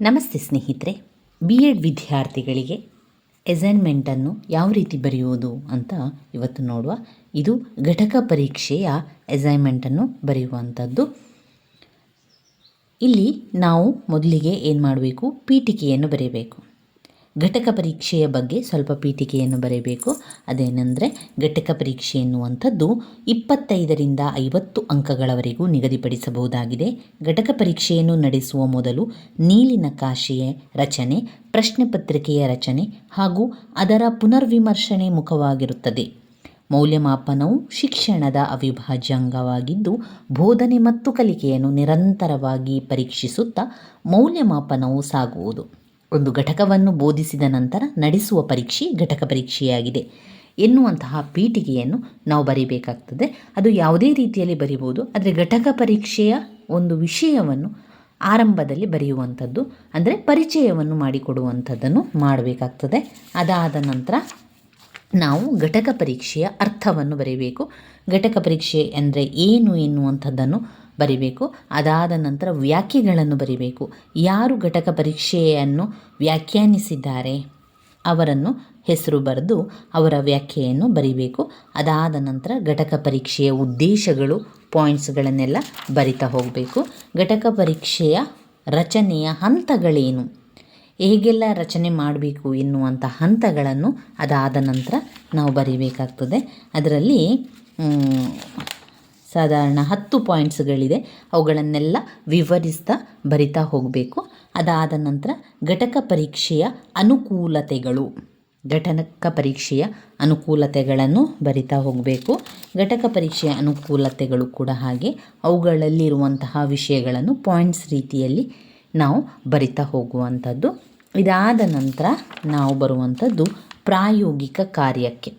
ನಮಸ್ತೆ ಸ್ನೇಹಿತರೆ B Ed ವಿದ್ಯಾರ್ಥಿಗಳಿಗೆ ಎಸೈನ್ಮೆಂಟನ್ನು ಯಾವ ರೀತಿ ಬರೆಯುವುದು ಅಂತ ಇವತ್ತು ನೋಡುವ. ಇದು ಘಟಕ ಪರೀಕ್ಷೆಯ ಅಸೈನ್ಮೆಂಟನ್ನು ಬರೆಯುವಂಥದ್ದು. ಇಲ್ಲಿ ನಾವು ಮೊದಲಿಗೆ ಏನು ಮಾಡಬೇಕು? ಪೀಠಿಕೆಯನ್ನು ಬರೆಯಬೇಕು. ಘಟಕ ಪರೀಕ್ಷೆಯ ಬಗ್ಗೆ ಸ್ವಲ್ಪ ಪೀಠಿಕೆಯನ್ನು ಬರೆಯಬೇಕು ಅದೇನೆಂದರೆ ಘಟಕ ಪರೀಕ್ಷೆ ಎನ್ನುವಂಥದ್ದು ಇಪ್ಪತ್ತೈದರಿಂದ ಐವತ್ತು ಅಂಕಗಳವರೆಗೂ ನಿಗದಿಪಡಿಸಬಹುದಾಗಿದೆ. ಘಟಕ ಪರೀಕ್ಷೆಯನ್ನು ನಡೆಸುವ ಮೊದಲು ನೀಲಿನ ನಕಾಶೆಯ ರಚನೆ, ಪ್ರಶ್ನೆ ಪತ್ರಿಕೆಯ ರಚನೆ ಹಾಗೂ ಅದರ ಪುನರ್ವಿಮರ್ಶನೆ ಮುಖವಾಗಿರುತ್ತದೆ. ಮೌಲ್ಯಮಾಪನವು ಶಿಕ್ಷಣದ ಅವಿಭಾಜ್ಯ ಅಂಗವಾಗಿದ್ದು ಬೋಧನೆ ಮತ್ತು ಕಲಿಕೆಯನ್ನು ನಿರಂತರವಾಗಿ ಪರೀಕ್ಷಿಸುತ್ತಾ ಮೌಲ್ಯಮಾಪನವು ಸಾಗುವುದು. ಒಂದು ಘಟಕವನ್ನು ಬೋಧಿಸಿದ ನಂತರ ನಡೆಸುವ ಪರೀಕ್ಷೆ ಘಟಕ ಪರೀಕ್ಷೆಯಾಗಿದೆ. ಎನ್ನುವಂತಹ ಪೀಠಿಕೆಯನ್ನು ನಾವು ಬರೀಬೇಕಾಗ್ತದೆ. ಅದು ಯಾವುದೇ ರೀತಿಯಲ್ಲಿ ಬರಿಬೋದು ಆದರೆ ಘಟಕ ಪರೀಕ್ಷೆಯ ಒಂದು ವಿಷಯವನ್ನು ಆರಂಭದಲ್ಲಿ ಬರೆಯುವಂಥದ್ದು, ಅಂದರೆ ಪರಿಚಯವನ್ನು ಮಾಡಿಕೊಡುವಂಥದ್ದನ್ನು ಮಾಡಬೇಕಾಗ್ತದೆ. ಅದಾದ ನಂತರ ನಾವು ಘಟಕ ಪರೀಕ್ಷೆಯ ಅರ್ಥವನ್ನು ಬರೀಬೇಕು. ಘಟಕ ಪರೀಕ್ಷೆ ಅಂದರೆ ಏನು ಎನ್ನುವಂಥದ್ದನ್ನು ಬರಿಬೇಕು. ಅದಾದ ನಂತರ ವ್ಯಾಖ್ಯೆಗಳನ್ನು ಬರಿಬೇಕು. ಯಾರು ಘಟಕ ಪರೀಕ್ಷೆಯನ್ನು ವ್ಯಾಖ್ಯಾನಿಸಿದ್ದಾರೆ ಅವರನ್ನು ಹೆಸರು ಬರೆದು ಅವರ ವ್ಯಾಖ್ಯೆಯನ್ನು ಬರಿಬೇಕು. ಅದಾದ ನಂತರ ಘಟಕ ಪರೀಕ್ಷೆಯ ಉದ್ದೇಶಗಳು ಪಾಯಿಂಟ್ಸ್ಗಳನ್ನೆಲ್ಲ ಬರಿತಾ ಹೋಗಬೇಕು. ಘಟಕ ಪರೀಕ್ಷೆಯ ರಚನೆಯ ಹಂತಗಳೇನು? ಹೇಗೆಲ್ಲ ರಚನೆ ಮಾಡಬೇಕು ಎನ್ನುವಂಥ ಹಂತಗಳನ್ನು ಅದಾದ ನಂತರ ನಾವು ಬರಿಬೇಕಾಗ್ತದೆ. ಅದರಲ್ಲಿ ಸಾಧಾರಣ ಹತ್ತು ಪಾಯಿಂಟ್ಸ್ಗಳಿದೆ. ಅವುಗಳನ್ನೆಲ್ಲ ವಿವರಿಸ್ತಾ ಬರಿತಾ ಹೋಗಬೇಕು. ಅದಾದ ನಂತರ ಘಟಕ ಪರೀಕ್ಷೆಯ ಅನುಕೂಲತೆಗಳು. ಘಟಕ ಪರೀಕ್ಷೆಯ ಅನುಕೂಲತೆಗಳನ್ನು ಬರಿತಾ ಹೋಗಬೇಕು. ಘಟಕ ಪರೀಕ್ಷೆಯ ಅನುಕೂಲತೆಗಳು ಕೂಡ ಹಾಗೆ ಅವುಗಳಲ್ಲಿರುವಂತಹ ವಿಷಯಗಳನ್ನು ಪಾಯಿಂಟ್ಸ್ ರೀತಿಯಲ್ಲಿ ನಾವು ಬರಿತಾ ಹೋಗುವಂಥದ್ದು. ಇದಾದ ನಂತರ ನಾವು ಬರುವಂಥದ್ದು ಪ್ರಾಯೋಗಿಕ ಕಾರ್ಯಕ್ಕೆ.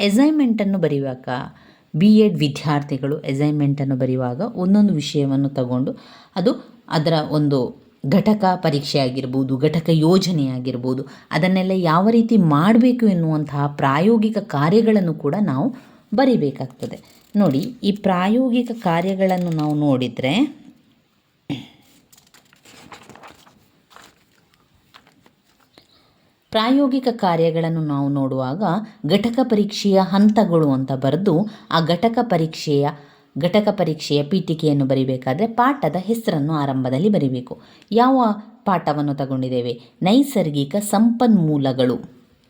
ಎಸೈನ್ಮೆಂಟನ್ನು ಬರೆಯುವಾಗ ಬಿ ಎಡ್ ವಿದ್ಯಾರ್ಥಿಗಳು ಅಸೈನ್ಮೆಂಟನ್ನು ಬರೆಯುವಾಗ ಒಂದೊಂದು ವಿಷಯವನ್ನು ತಗೊಂಡು ಅದು ಅದರ ಒಂದು ಘಟಕ ಪರೀಕ್ಷೆ ಆಗಿರ್ಬೋದು ಘಟಕ ಯೋಜನೆ ಆಗಿರ್ಬೋದು ಅದನ್ನೆಲ್ಲ ಯಾವ ರೀತಿ ಮಾಡಬೇಕು ಎನ್ನುವಂತಹ ಪ್ರಾಯೋಗಿಕ ಕಾರ್ಯಗಳನ್ನು ಕೂಡ ನಾವು ಬರಿಬೇಕಾಗ್ತದೆ. ನೋಡಿ, ಈ ಪ್ರಾಯೋಗಿಕ ಕಾರ್ಯಗಳನ್ನು ನಾವು ನೋಡಿದರೆ ಪ್ರಾಯೋಗಿಕ ಕಾರ್ಯಗಳನ್ನು ನಾವು ನೋಡುವಾಗ ಘಟಕ ಪರೀಕ್ಷೆಯ ಹಂತಗಳು ಅಂತ ಬರೆದು ಆ ಘಟಕ ಪರೀಕ್ಷೆಯ ಘಟಕ ಪರೀಕ್ಷೆಯ ಪೀಠಿಕೆಯನ್ನು ಬರಿಬೇಕಾದರೆ ಪಾಠದ ಹೆಸರನ್ನು ಆರಂಭದಲ್ಲಿ ಬರಿಬೇಕು. ಯಾವ ಪಾಠವನ್ನು ತಗೊಂಡಿದ್ದೇವೆ? ನೈಸರ್ಗಿಕ ಸಂಪನ್ಮೂಲಗಳು.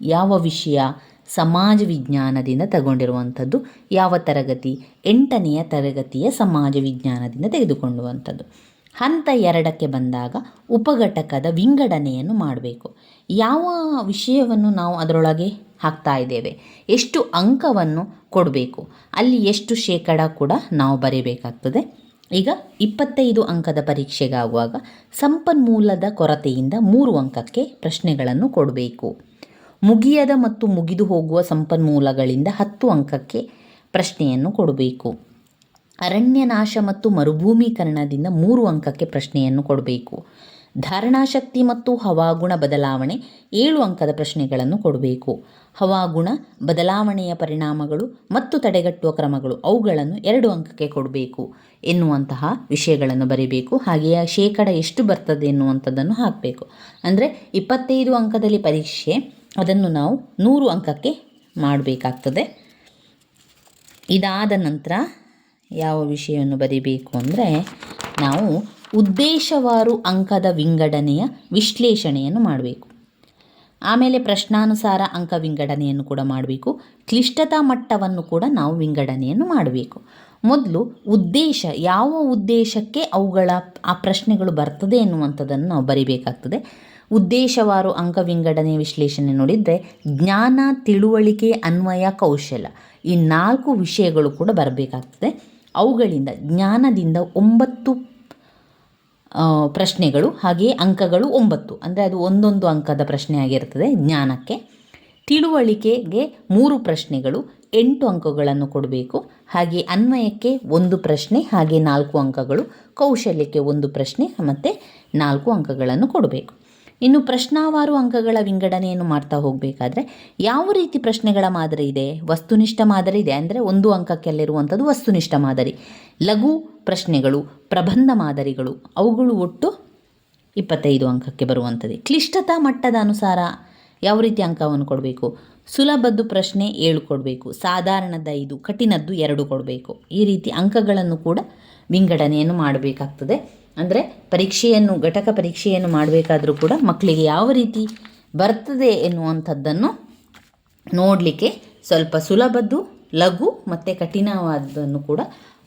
ಯಾವ ವಿಷಯ? ಸಮಾಜ ವಿಜ್ಞಾನದಿಂದ ತಗೊಂಡಿರುವಂಥದ್ದು. ಯಾವ ತರಗತಿ? ಎಂಟನೆಯ ತರಗತಿಯ ಸಮಾಜ ವಿಜ್ಞಾನದಿಂದ ತೆಗೆದುಕೊಂಡುವಂಥದ್ದು ಹಂತ ಎರಡಕ್ಕೆ ಬಂದಾಗ ಉಪಘಟಕದ ವಿಂಗಡಣೆಯನ್ನು ಮಾಡಬೇಕು. ಯಾವ ವಿಷಯವನ್ನು ನಾವು ಅದರೊಳಗೆ ಹಾಕ್ತಾ ಇದ್ದೇವೆ? ಎಷ್ಟು ಅಂಕವನ್ನು ಕೊಡಬೇಕು? ಅಲ್ಲಿ ಎಷ್ಟು ಶೇಕಡ ಕೂಡ ನಾವು ಬರೀಬೇಕಾಗ್ತದೆ. ಈಗ ಇಪ್ಪತ್ತೈದು ಅಂಕದ ಪರೀಕ್ಷೆಗಾಗುವಾಗ ಸಂಪನ್ಮೂಲದ ಕೊರತೆಯಿಂದ ಮೂರು ಅಂಕಕ್ಕೆ ಪ್ರಶ್ನೆಗಳನ್ನು ಕೊಡಬೇಕು. ಮುಗಿಯದ ಮತ್ತು ಮುಗಿದು ಹೋಗುವ ಸಂಪನ್ಮೂಲಗಳಿಂದ ಹತ್ತು ಅಂಕಕ್ಕೆ ಪ್ರಶ್ನೆಯನ್ನು ಕೊಡಬೇಕು. ಅರಣ್ಯನಾಶ ಮತ್ತು ಮರುಭೂಮೀಕರಣದಿಂದ ಮೂರು ಅಂಕಕ್ಕೆ ಪ್ರಶ್ನೆಯನ್ನು ಕೊಡಬೇಕು. ಧಾರಣಾಶಕ್ತಿ ಮತ್ತು ಹವಾಗುಣ ಬದಲಾವಣೆ ಏಳು ಅಂಕದ ಪ್ರಶ್ನೆಗಳನ್ನು ಕೊಡಬೇಕು. ಹವಾಗುಣ, ಬದಲಾವಣೆಯ ಪರಿಣಾಮಗಳು ಮತ್ತು ತಡೆಗಟ್ಟುವ ಕ್ರಮಗಳು ಅವುಗಳನ್ನು ಎರಡು ಅಂಕಕ್ಕೆ ಕೊಡಬೇಕು. ಎನ್ನುವಂತಹ ವಿಷಯಗಳನ್ನು ಬರೀಬೇಕು. ಹಾಗೆಯೇ ಶೇಕಡ ಎಷ್ಟು ಬರ್ತದೆ ಎನ್ನುವಂಥದ್ದನ್ನು ಹಾಕಬೇಕು. ಅಂದರೆ ಇಪ್ಪತ್ತೈದು ಅಂಕದಲ್ಲಿ ಪರೀಕ್ಷೆ, ಅದನ್ನು ನಾವು ನೂರು ಅಂಕಕ್ಕೆ ಮಾಡಬೇಕಾಗ್ತದೆ. ಇದಾದ ನಂತರ ಯಾವ ವಿಷಯವನ್ನು ಬರೀಬೇಕು ಅಂದರೆ ನಾವು ಉದ್ದೇಶವಾರು ಅಂಕದ ವಿಂಗಡಣೆಯ ವಿಶ್ಲೇಷಣೆಯನ್ನು ಮಾಡಬೇಕು. ಆಮೇಲೆ ಪ್ರಶ್ನಾನುಸಾರ ಅಂಕ ವಿಂಗಡಣೆಯನ್ನು ಕೂಡ ಮಾಡಬೇಕು. ಕ್ಲಿಷ್ಟತಾ ಮಟ್ಟವನ್ನು ಕೂಡ ನಾವು ವಿಂಗಡಣೆಯನ್ನು ಮಾಡಬೇಕು. ಮೊದಲು ಉದ್ದೇಶ, ಯಾವ ಉದ್ದೇಶಕ್ಕೆ ಅವುಗಳ ಆ ಪ್ರಶ್ನೆಗಳು ಬರ್ತದೆ ಎನ್ನುವಂಥದ್ದನ್ನು ನಾವು ಬರಿಬೇಕಾಗ್ತದೆ. ಉದ್ದೇಶವಾರು ಅಂಕ ವಿಂಗಡಣೆ ವಿಶ್ಲೇಷಣೆ ನೋಡಿದರೆ ಜ್ಞಾನ, ತಿಳುವಳಿಕೆ, ಅನ್ವಯ, ಕೌಶಲ ಈ ನಾಲ್ಕು ವಿಷಯಗಳು ಕೂಡ ಬರಬೇಕಾಗ್ತದೆ. ಅವುಗಳಿಂದ ಜ್ಞಾನದಿಂದ ಒಂಬತ್ತು ಪ್ರಶ್ನೆಗಳು, ಹಾಗೆಯೇ ಅಂಕಗಳು ಒಂಬತ್ತು. ಅಂದರೆ ಅದು ಒಂದೊಂದು ಅಂಕದ ಪ್ರಶ್ನೆ ಆಗಿರ್ತದೆ ಜ್ಞಾನಕ್ಕೆ. ತಿಳುವಳಿಕೆಗೆ ಮೂರು ಪ್ರಶ್ನೆಗಳು, ಎಂಟು ಅಂಕಗಳನ್ನು ಕೊಡಬೇಕು. ಹಾಗೆ ಅನ್ವಯಕ್ಕೆ ಒಂದು ಪ್ರಶ್ನೆ ಹಾಗೆ ನಾಲ್ಕು ಅಂಕಗಳು, ಕೌಶಲ್ಯಕ್ಕೆ ಒಂದು ಪ್ರಶ್ನೆ, ಮತ್ತು ನಾಲ್ಕು ಅಂಕಗಳನ್ನು ಕೊಡಬೇಕು. ಇನ್ನು ಪ್ರಶ್ನಾವಾರು ಅಂಕಗಳ ವಿಂಗಡಣೆಯನ್ನು ಮಾಡ್ತಾ ಹೋಗಬೇಕಾದ್ರೆ ಯಾವ ರೀತಿ ಪ್ರಶ್ನೆಗಳ ಮಾದರಿ ಇದೆ? ವಸ್ತುನಿಷ್ಠ ಮಾದರಿ ಇದೆ ಅಂದರೆ ಒಂದು ಅಂಕಕ್ಕೆಲ್ಲಿರುವಂಥದ್ದು ವಸ್ತುನಿಷ್ಠ ಮಾದರಿ. ಲಘು ಪ್ರಶ್ನೆಗಳು, ಪ್ರಬಂಧ ಮಾದರಿಗಳು, ಅವುಗಳು ಒಟ್ಟು ಇಪ್ಪತ್ತೈದು ಅಂಕಕ್ಕೆ ಬರುವಂಥದ್ದು. ಕ್ಲಿಷ್ಟತಾ ಮಟ್ಟದ ಅನುಸಾರ ಯಾವ ರೀತಿ ಅಂಕವನ್ನು ಕೊಡಬೇಕು? ಸುಲಭದ್ದು ಪ್ರಶ್ನೆ ಏಳು ಕೊಡಬೇಕು, ಸಾಧಾರಣದ ಐದು, ಕಠಿಣದ್ದು ಎರಡು ಕೊಡಬೇಕು. ಈ ರೀತಿ ಅಂಕಗಳನ್ನು ಕೂಡ ವಿಂಗಡಣೆಯನ್ನು ಮಾಡಬೇಕಾಗ್ತದೆ. ಅಂದರೆ ಪರೀಕ್ಷೆಯನ್ನು, ಘಟಕ ಪರೀಕ್ಷೆಯನ್ನು ಮಾಡಬೇಕಾದ್ರೂ ಕೂಡ ಮಕ್ಕಳಿಗೆ ಯಾವ ರೀತಿ ಬರ್ತದೆ ಎನ್ನುವಂಥದ್ದನ್ನು ನೋಡಲಿಕ್ಕೆ ಸ್ವಲ್ಪ ಸುಲಭದ್ದು, ಲಘು ಮತ್ತು ಕಠಿಣವಾದದನ್ನು ಕೂಡ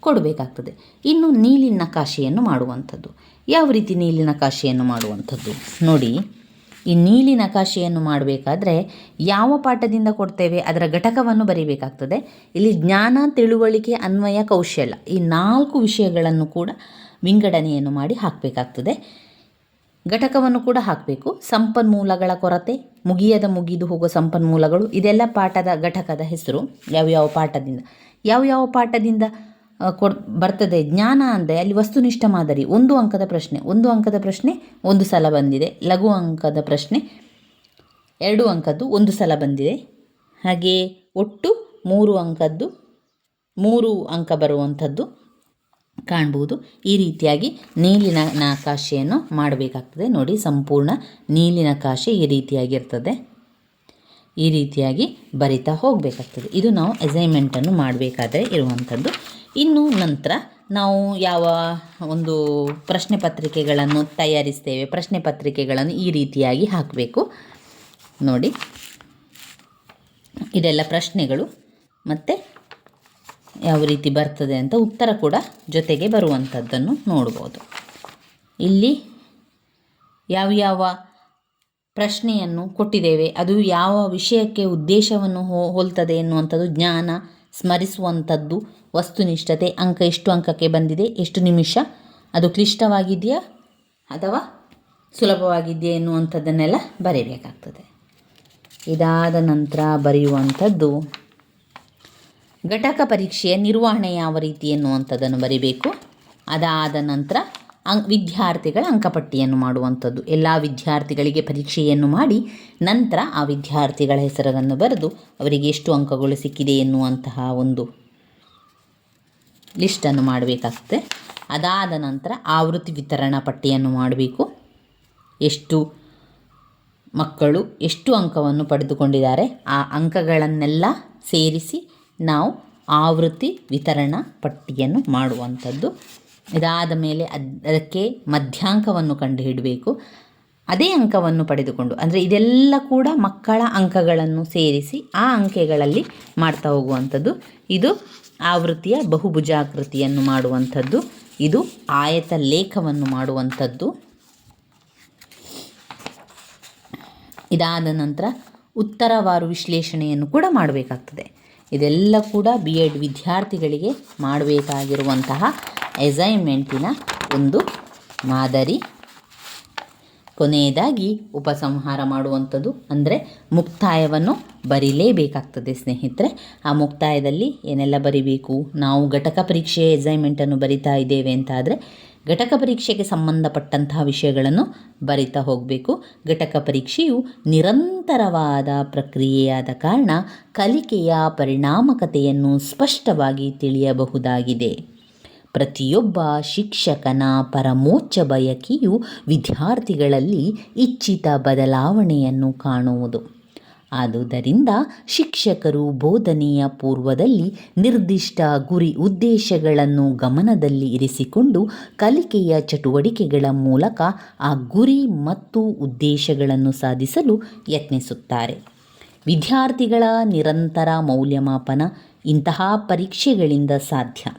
ಕೊಡಬೇಕಾಗ್ತದೆ. ಇನ್ನು ನೀಲಿ ನಕಾಶೆಯನ್ನು ಮಾಡುವಂಥದ್ದು. ಯಾವ ರೀತಿ ನೀಲಿ ನಕಾಶೆಯನ್ನು ಮಾಡುವಂಥದ್ದು? ನೋಡಿ, ಈ ನೀಲಿ ನಕಾಶೆಯನ್ನು ಮಾಡಬೇಕಾದ್ರೆ ಯಾವ ಪಾಠದಿಂದ ಕೊಡ್ತೇವೆ? ಅದರ ಘಟಕವನ್ನು ಬರೀಬೇಕಾಗ್ತದೆ. ಇಲ್ಲಿ ಜ್ಞಾನ, ತಿಳುವಳಿಕೆ, ಅನ್ವಯ ಕೌಶಲ್ಯ ಈ ನಾಲ್ಕು ವಿಷಯಗಳನ್ನು ಕೂಡ ವಿಂಗಡಣೆಯನ್ನು ಮಾಡಿ ಹಾಕಬೇಕಾಗ್ತದೆ. ಘಟಕವನ್ನು ಕೂಡ ಹಾಕಬೇಕು. ಸಂಪನ್ಮೂಲಗಳ ಕೊರತೆ ಮುಗಿಯದ ಮುಗಿದು ಹೋಗೋ ಸಂಪನ್ಮೂಲಗಳು ಇದೆಲ್ಲ ಪಾಠದ ಘಟಕದ ಹೆಸರು. ಯಾವ್ಯಾವ ಪಾಠದಿಂದ ಯಾವ್ಯಾವ ಪಾಠದಿಂದ ಆ, ಕೊಡ್ ಬರ್ತದೆ? ಜ್ಞಾನ ಅಂದರೆ ಅಲ್ಲಿ ವಸ್ತುನಿಷ್ಠ ಮಾದರಿ ಒಂದು ಅಂಕದ ಪ್ರಶ್ನೆ ಒಂದು ಅಂಕದ ಪ್ರಶ್ನೆ ಒಂದು ಸಲ ಬಂದಿದೆ. ಲಘು ಅಂಕದ ಪ್ರಶ್ನೆ ಎರಡು ಅಂಕದ್ದು ಒಂದು ಸಲ ಬಂದಿದೆ. ಹಾಗೆಯೇ ಒಟ್ಟು ಮೂರು ಅಂಕದ್ದು ಮೂರು ಅಂಕ ಬರುವಂಥದ್ದು. ಕಾಣ್ಬೋದು. ಈ ರೀತಿಯಾಗಿ ನೀಲಿನ ನಕಾಶೆಯನ್ನು ಮಾಡಬೇಕಾಗ್ತದೆ. ನೋಡಿ, ಸಂಪೂರ್ಣ ನೀಲಿನ ಕಾಶೆ ಈ ರೀತಿಯಾಗಿರ್ತದೆ. ಈ ರೀತಿಯಾಗಿ ಬರಿತಾ ಹೋಗಬೇಕಾಗ್ತದೆ. ಇದು ನಾವು ಅಸೈನ್ಮೆಂಟನ್ನು ಮಾಡಬೇಕಾದ್ರೆ ಇರುವಂಥದ್ದು. ಇನ್ನು ನಂತರ ನಾವು ಯಾವ ಒಂದು ಪ್ರಶ್ನೆ ಪತ್ರಿಕೆಗಳನ್ನು ತಯಾರಿಸ್ತೇವೆ. ಪ್ರಶ್ನೆ ಪತ್ರಿಕೆಗಳನ್ನು ಈ ರೀತಿಯಾಗಿ ಹಾಕಬೇಕು. ನೋಡಿ, ಇದೆಲ್ಲ ಪ್ರಶ್ನೆಗಳು. ಮತ್ತು ಯಾವ ರೀತಿ ಬರ್ತದೆ ಅಂತ ಉತ್ತರ ಕೂಡ ಜೊತೆಗೆ ಬರುವಂಥದ್ದನ್ನು ನೋಡ್ಬೋದು. ಇಲ್ಲಿ ಯಾವ್ಯಾವ ಪ್ರಶ್ನೆಯನ್ನು ಕೊಟ್ಟಿದ್ದೇವೆ, ಅದು ಯಾವ ವಿಷಯಕ್ಕೆ ಉದ್ದೇಶವನ್ನು ಹೋ, ಹೋಲ್ತದೆ ಎನ್ನುವಂಥದ್ದು, ಜ್ಞಾನ ಸ್ಮರಿಸುವಂಥದ್ದು, ವಸ್ತುನಿಷ್ಠತೆ, ಅಂಕ ಎಷ್ಟು ಅಂಕಕ್ಕೆ ಬಂದಿದೆ, ಎಷ್ಟು ನಿಮಿಷ, ಅದು ಕ್ಲಿಷ್ಟವಾಗಿದೆಯಾ ಅಥವಾ ಸುಲಭವಾಗಿದೆಯಾ ಎನ್ನುವಂಥದ್ದನ್ನೆಲ್ಲ ಬರೀಬೇಕಾಗ್ತದೆ. ಇದಾದ ನಂತರ ಬರೆಯುವಂಥದ್ದು ಘಟಕ ಪರೀಕ್ಷೆಯ ನಿರ್ವಹಣೆ ಯಾವ ರೀತಿ ಎನ್ನುವಂಥದ್ದನ್ನು ಬರಿಬೇಕು. ಅದಾದ ನಂತರ ಅಂ ವಿದ್ಯಾರ್ಥಿಗಳ ಅಂಕಪಟ್ಟಿಯನ್ನು ಮಾಡುವಂಥದ್ದು. ಎಲ್ಲ ವಿದ್ಯಾರ್ಥಿಗಳಿಗೆ ಪರೀಕ್ಷೆಯನ್ನು ಮಾಡಿ ನಂತರ ಆ ವಿದ್ಯಾರ್ಥಿಗಳ ಹೆಸರನ್ನು ಬರೆದು ಅವರಿಗೆ ಎಷ್ಟು ಅಂಕಗಳು ಸಿಕ್ಕಿದೆ ಎನ್ನುವಂತಹ ಒಂದು ಲಿಸ್ಟನ್ನು ಮಾಡಬೇಕಾಗ್ತದೆ ಅದಾದ ನಂತರ ಆವೃತ್ತಿ ವಿತರಣಾ ಪಟ್ಟಿಯನ್ನು ಮಾಡಬೇಕು. ಎಷ್ಟು ಮಕ್ಕಳು ಎಷ್ಟು ಅಂಕವನ್ನು ಪಡೆದುಕೊಂಡಿದ್ದಾರೆ. ಆ ಅಂಕಗಳನ್ನೆಲ್ಲ ಸೇರಿಸಿ ನಾವು ಆವೃತ್ತಿ ವಿತರಣಾ ಪಟ್ಟಿಯನ್ನು ಮಾಡುವಂಥದ್ದು. ಇದಾದ ಮೇಲೆ ಅದ್, ಅದಕ್ಕೆ ಮಧ್ಯಾಂಕವನ್ನು ಕಂಡುಹಿಡಬೇಕು. ಅದೇ ಅಂಕವನ್ನು ಪಡೆದುಕೊಂಡು, ಅಂದರೆ ಇದೆಲ್ಲ ಕೂಡ ಮಕ್ಕಳ ಅಂಕಗಳನ್ನು ಸೇರಿಸಿ ಆ ಅಂಕೆಗಳಲ್ಲಿ ಮಾಡ್ತಾ ಹೋಗುವಂಥದ್ದು. ಇದು ಆವೃತ್ತಿಯ ಬಹುಭುಜಾಕೃತಿಯನ್ನು ಮಾಡುವಂಥದ್ದು. ಇದು ಆಯತ ಲೇಖವನ್ನು ಮಾಡುವಂಥದ್ದು. ಇದಾದ ನಂತರ ಉತ್ತರವಾರು ವಿಶ್ಲೇಷಣೆಯನ್ನು ಕೂಡ ಮಾಡಬೇಕಾಗ್ತದೆ. ಇದೆಲ್ಲ ಕೂಡ ಬಿ ಎಡ್ ವಿದ್ಯಾರ್ಥಿಗಳಿಗೆ ಮಾಡಬೇಕಾಗಿರುವಂತಹ ಅಸೈನ್ಮೆಂಟಿನ ಒಂದು ಮಾದರಿ. ಕೊನೆಯದಾಗಿ ಉಪಸಂಹಾರ ಮಾಡುವಂಥದ್ದು ಅಂದರೆ ಮುಕ್ತಾಯವನ್ನು ಬರೀಲೇಬೇಕಾಗ್ತದೆ ಸ್ನೇಹಿತರೆ. ಆ ಮುಕ್ತಾಯದಲ್ಲಿ ಏನೆಲ್ಲ ಬರಿಬೇಕು? ನಾವು ಘಟಕ ಪರೀಕ್ಷೆಯ ಎಸೈನ್ಮೆಂಟನ್ನು ಬರಿತಾ ಇದ್ದೇವೆ ಅಂತ ಆದರೆ ಘಟಕ ಪರೀಕ್ಷೆಗೆ ಸಂಬಂಧಪಟ್ಟಂತಹ ವಿಷಯಗಳನ್ನು ಬರಿತಾ ಹೋಗಬೇಕು. ಘಟಕ ಪರೀಕ್ಷೆಯು ನಿರಂತರವಾದ ಪ್ರಕ್ರಿಯೆಯಾದ ಕಾರಣ ಕಲಿಕೆಯ ಪರಿಣಾಮಕತೆಯನ್ನು ಸ್ಪಷ್ಟವಾಗಿ ತಿಳಿಯಬಹುದಾಗಿದೆ. ಪ್ರತಿಯೊಬ್ಬ ಶಿಕ್ಷಕನ ಪರಮೋಚ್ಚ ಬಯಕೆಯು ವಿದ್ಯಾರ್ಥಿಗಳಲ್ಲಿ ಇಚ್ಛಿತ ಬದಲಾವಣೆಯನ್ನು ಕಾಣುವುದು. ಆದುದರಿಂದ ಶಿಕ್ಷಕರು ಬೋಧನೆಯ ಪೂರ್ವದಲ್ಲಿ ನಿರ್ದಿಷ್ಟ ಗುರಿ ಉದ್ದೇಶಗಳನ್ನು ಗಮನದಲ್ಲಿ ಇರಿಸಿಕೊಂಡು ಕಲಿಕೆಯ ಚಟುವಟಿಕೆಗಳ ಮೂಲಕ ಆ ಗುರಿ ಮತ್ತು ಉದ್ದೇಶಗಳನ್ನು ಸಾಧಿಸಲು ಯತ್ನಿಸುತ್ತಾರೆ. ವಿದ್ಯಾರ್ಥಿಗಳ ನಿರಂತರ ಮೌಲ್ಯಮಾಪನ ಇಂತಹ ಪರೀಕ್ಷೆಗಳಿಂದ ಸಾಧ್ಯ.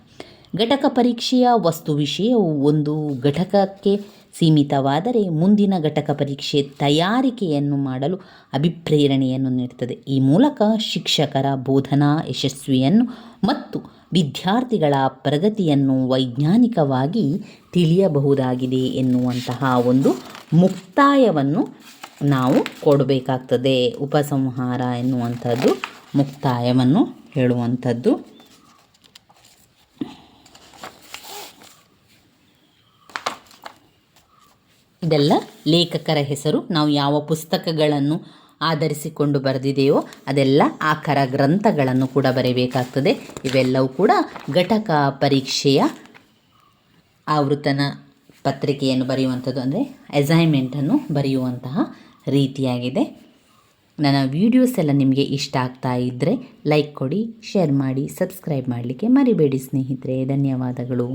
ಘಟಕ ಪರೀಕ್ಷೆಯ ವಸ್ತು ವಿಷಯವು ಒಂದು ಘಟಕಕ್ಕೆ ಸೀಮಿತವಾದರೆ ಮುಂದಿನ ಘಟಕ ಪರೀಕ್ಷೆ ತಯಾರಿಕೆಯನ್ನು ಮಾಡಲು ಅಭಿಪ್ರೇರಣೆಯನ್ನು ನೀಡುತ್ತದೆ. ಈ ಮೂಲಕ ಶಿಕ್ಷಕರ ಬೋಧನಾ ಯಶಸ್ವಿಯನ್ನು ಮತ್ತು ವಿದ್ಯಾರ್ಥಿಗಳ ಪ್ರಗತಿಯನ್ನು ವೈಜ್ಞಾನಿಕವಾಗಿ ತಿಳಿಯಬಹುದಾಗಿದೆ ಎನ್ನುವಂತಹ ಒಂದು ಮುಕ್ತಾಯವನ್ನು ನಾವು ಕೊಡಬೇಕಾಗ್ತದೆ. ಉಪಸಂಹಾರ ಎನ್ನುವಂಥದ್ದು ಮುಕ್ತಾಯವನ್ನು ಹೇಳುವಂಥದ್ದು. ಇದೆಲ್ಲ ಲೇಖಕರ ಹೆಸರು. ನಾವು ಯಾವ ಪುಸ್ತಕಗಳನ್ನು ಆಧರಿಸಿಕೊಂಡು ಬರೆದಿದೆಯೋ ಅದೆಲ್ಲ ಆಕರ ಗ್ರಂಥಗಳನ್ನು ಕೂಡ ಬರೆಯಬೇಕಾಗ್ತದೆ ಇವೆಲ್ಲವೂ ಕೂಡ ಘಟಕ ಪರೀಕ್ಷೆಯ ಆವೃತನ ಪತ್ರಿಕೆಯನ್ನು ಬರೆಯುವಂಥದ್ದು. ಅಂದರೆ ಅಸೈನ್ಮೆಂಟನ್ನು ಬರೆಯುವಂತಹ ರೀತಿಯಾಗಿದೆ. ನನ್ನ ವೀಡಿಯೋಸ್ ಎಲ್ಲ ನಿಮಗೆ ಇಷ್ಟ ಆಗ್ತಾ ಇದ್ದರೆ ಲೈಕ್ ಕೊಡಿ ಶೇರ್ ಮಾಡಿ ಸಬ್ಸ್ಕ್ರೈಬ್ ಮಾಡಲಿಕ್ಕೆ ಮರಿಬೇಡಿ ಸ್ನೇಹಿತರೆ. ಧನ್ಯವಾದಗಳು.